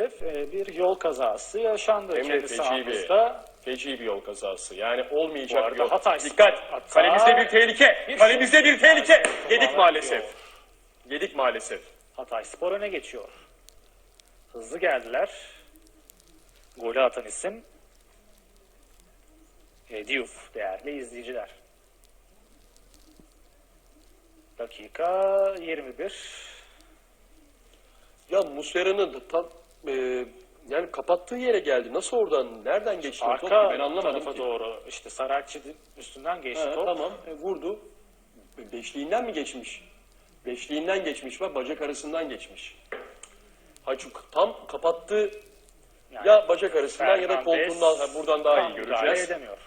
Maalesef e, bir yol kazası yaşandı Hem de kendi feci sahamızda. bir, feci bir yol kazası. Yani olmayacak Bu arada yol. Hatay Dikkat! Hatta- Kalemizde bir tehlike! Bir Kalemizde bir tehlike! Yedik Falan maalesef. Yedik maalesef. Hatay Spor öne geçiyor. Hızlı geldiler. Golü atan isim e, Diouf değerli izleyiciler. Dakika 21. Ya Muslera'nın da tam e, yani kapattığı yere geldi. Nasıl oradan, nereden geçti o top ki? Arka ben anlamadım tarafa ki. doğru işte Saratçı üstünden geçti Ha, top. tamam e, vurdu. Be- Beşliğinden mi geçmiş? Beşliğinden geçmiş bak bacak arasından geçmiş. Hacı tam kapattı Yani ya bacak arasından ya da Fernandes koltuğundan. Ha, buradan daha tam iyi müdahale göreceğiz. edemiyor.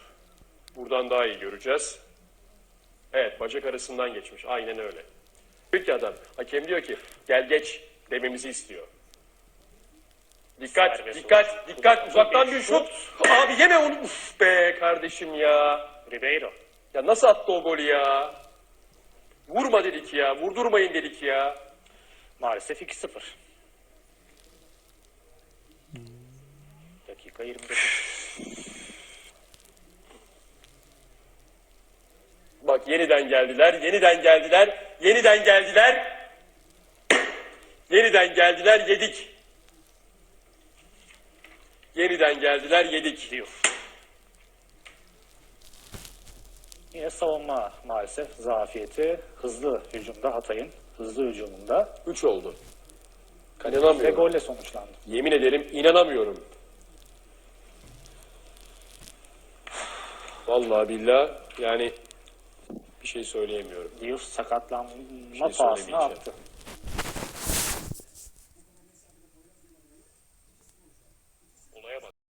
Buradan daha iyi göreceğiz. Evet bacak arasından geçmiş. Aynen öyle. Ki adam. Hakem diyor ki gel geç dememizi istiyor. Dikkat, Serbest dikkat, vuruş. dikkat. Uzun Uzaktan bir şut. Abi yeme onu. Uf be kardeşim ya. Ribeiro. Ya nasıl attı o golü ya? Vurma dedik ya. Vurdurmayın dedik ya. Maalesef 2-0. Dakika 29. Bak yeniden geldiler, yeniden geldiler, yeniden geldiler. Yeniden geldiler, yedik. Yeniden geldiler, yedik. Diouf. Yine savunma maalesef zafiyeti. Hızlı hücumda Hatay'ın. Hızlı hücumunda. 3 oldu. Ve İnanamıyorum. golle sonuçlandı. Yemin ederim inanamıyorum. Vallahi billah yani bir şey söyleyemiyorum. Diouf sakatlanma şey pahasına attı.